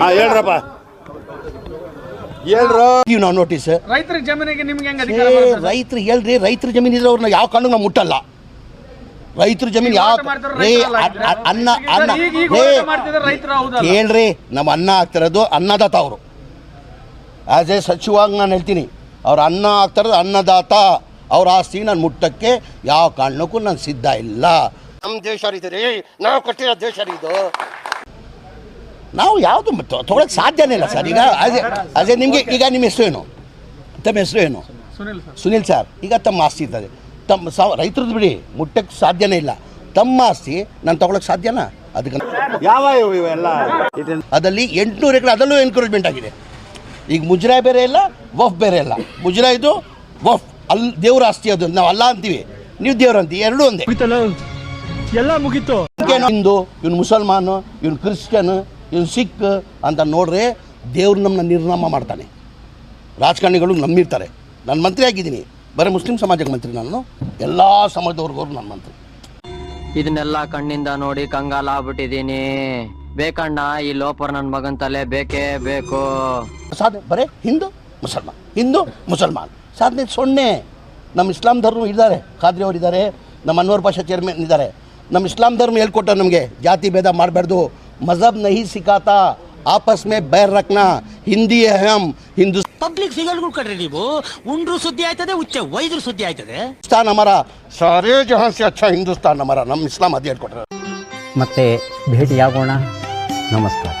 ಹಾಂ ಹೇಳ್ರಪ್ಪ. ಹೇಳ್ರೋ. ಇವ್ ನಾವು ನೋಟಿಸ್ ರೈತರ ಜಮೀನಿಗೆ ನಿಮ್ಗೆ ಹೆಂಗ್ ಅಧಿಕಾರ ಬರುತ್ತೆ? ರೈತರು ಹೇಳ್ರಿ ರೈತರ ಜಮೀನ್ ಇದ್ರೆ ಅವ್ರನ್ನ ಯಾವ ಕಾರಣಕ್ಕೆ ನಾವು ಮುಟ್ಟಲ್ಲ. ರೈತರ ಜಮೀನ್ ಯಾಕ ಯಾವ ಹೋರಾಟ ಮಾಡ್ತಿರೋ ರೇ ರೈತರಲ್ಲ ಅ- ಇದ್ರೆ? ಅನ್ನ ಅನ್ನ ಈಗ- ಈಗ ರೇ ಹೋರಾಟ ಮಾಡ್ತಿರೋ ರೈತರು ಹೌದಲ್ಲ? ಕೇಳ್ರಿ ನಮ್ಮ ಅನ್ನ ಆಗ್ತಿರೋದು ಅನ್ನದಾತ ಅವರು. ಆಸ್ ಎ ಸಚಿವಾಗ ನಾನು ಹೇಳ್ತೀನಿ ಅವ್ರ ಅನ್ನ ಆಗ್ತಿರೋದು ಅನ್ನದಾತ. ಅವ್ರ ಆಸ್ತಿ ನಾನು ಮುಟ್ಟಕ್ಕೆ ಯಾವ ಕಾರಣಕ್ಕೂ ನಾನು ಸಿದ್ಧ ಇಲ್ಲ. ನಮ್ಮ ದೇಶ ರೀ ನಾವು ಕಟ್ಟಿರೋ ದೇಶ ರೀ ಇದು. ನಾವು ಯಾವುದು ತೊಗೊಳಕ್ಕೆ ಸಾಧ್ಯನೇ ಇಲ್ಲ ಸರ್. ಈಗ ಅದೇ ಅದೇ ನಿಮಗೆ ಈಗ ನಿಮ್ಮ ಹೆಸರು ಏನು? ತಮ್ಮ ಹೆಸರು ಏನು? ಸುನಿಲ್ ಸರ್. ಸುನಿಲ್ ಸರ್. ಈಗ ತಮ್ಮ ಆಸ್ತಿ ಇರ್ತದೆ ತಮ್ಮ ಸಾವ ರೈತರದ್ದು ಬಿಡಿ ಮುಟ್ಟಕ್ಕೆ ಸಾಧ್ಯನೇ ಇಲ್ಲ. ತಮ್ಮ ಆಸ್ತಿ ನಾನು ತೊಗೊಳಕ್ಕೆ ಸಾಧ್ಯನಾ? ಅದಕ್ಕೆ ಯಾವ ಇವು ಇವೆಲ್ಲ? ಅದರಲ್ಲಿ ಎಂಟುನೂರು ಎಕರೆ ಅದರಲ್ಲೂ ಎನ್ಕರೇಜ್ಮೆಂಟ್ ಆಗಿದೆ. ಈಗ ಮುಜರಾಯ್ ಬೇರೆ ಇಲ್ಲ ವಫ್ ಬೇರೆ ಇಲ್ಲ. ಮುಜರಾಯ್ದು ವಫ್. ಅಲ್ಲಿ ದೇವ್ರ ಆಸ್ತಿ ಅದು. ನಾವು ಅಲ್ಲ ಅಂತೀವಿ. ನೀವು ದೇವ್ರ ಅಂತೀವಿ. ಎರಡು ಒಂದೇ. ಎಲ್ಲ ಮುಗೀತು. ಹಿಂದೂ ಇವನು ಮುಸಲ್ಮಾನು ಇವನು ಕ್ರಿಶ್ಚಿಯನ್ ಇವನು ಸಿಖ್ ಅಂತ ನೋಡ್ರೆ ದೇವ್ರು ನಮ್ಮನ್ನ ನಿರ್ನಾಮ ಮಾಡ್ತಾನೆ. ರಾಜಕಾರಣಿಗಳು ನಂಬಿರ್ತಾರೆ. ನಾನು ಮಂತ್ರಿ ಆಗಿದ್ದೀನಿ. ಬರೀ ಮುಸ್ಲಿಂ ಸಮಾಜಕ್ಕೆ ಮಂತ್ರಿ ನಾನು. ಎಲ್ಲ ಸಮಾಜದವ್ರಿಗೂ ನಾನು ಮಂತ್ರಿ. ಇದನ್ನೆಲ್ಲ ಕಣ್ಣಿಂದ ನೋಡಿ ಕಂಗಾಲ ಆಗ್ಬಿಟ್ಟಿದೀನಿ ಬೇಕಣ್ಣ ಈ ಲೋಪರ್ ನನ್ನ ಮಗನ ತಲೆ ಬೇಕೇ ಬೇಕು. ಸಾಧನೆ ಬರೇ ಹಿಂದೂ ಮುಸಲ್ಮಾನ್. ಹಿಂದೂ ಮುಸಲ್ಮಾನ್. ಸಾಧನೆ ಸೊನ್ನೆ. ನಮ್ಮ ಇಸ್ಲಾಂ ಧರ್ಮ ಇದ್ದಾರೆ. ಖಾದ್ರಿ ಅವರು ಇದ್ದಾರೆ ನಮ್ಮ ಅನ್ವರ್ ಪಾಷಾ ಚೇರ್ಮನ್ ಇದ್ದಾರೆ. ನಮ್ಮ ಇಸ್ಲಾಂ ಧರ್ಮ ಹೇಳ್ಕೊಟ್ಟ ನಮಗೆ ಜಾತಿ ಭೇದ ಮಾಡಬಾರ್ದು. ಮಜಹಬ್ ನಹಿ ಸಿಖಾತಾ ಆಪಸ್ ಮೇ ಬೈರ್ ರಕ್ನಾ ಹಿಂದಿ ಹಮ್ ಹಿಂದೂ ಪಬ್ಲಿಕ್ ಫಿಗರ್ಗಳು ಕಡ್ರಿ ನೀವು ಉಂಡ್ರು ಸುದ್ದಿ ಆಯ್ತದೆ ಉಚ್ಚ ವೈದ್ರು ಸುದ್ದಿ ಆಯ್ತದೆ हिंदुस्तान हमारा सारे जहां से अच्छा हिंदुस्तान हमारा ನಮ್ಮ ಇಸ್ಲಾಂ ಅದೇ ಹೇಳ್ಕೊಟ್ರೆ ಮತ್ತೆ ಭೇಟಿಯಾಗೋಣ ನಮಸ್ಕಾರ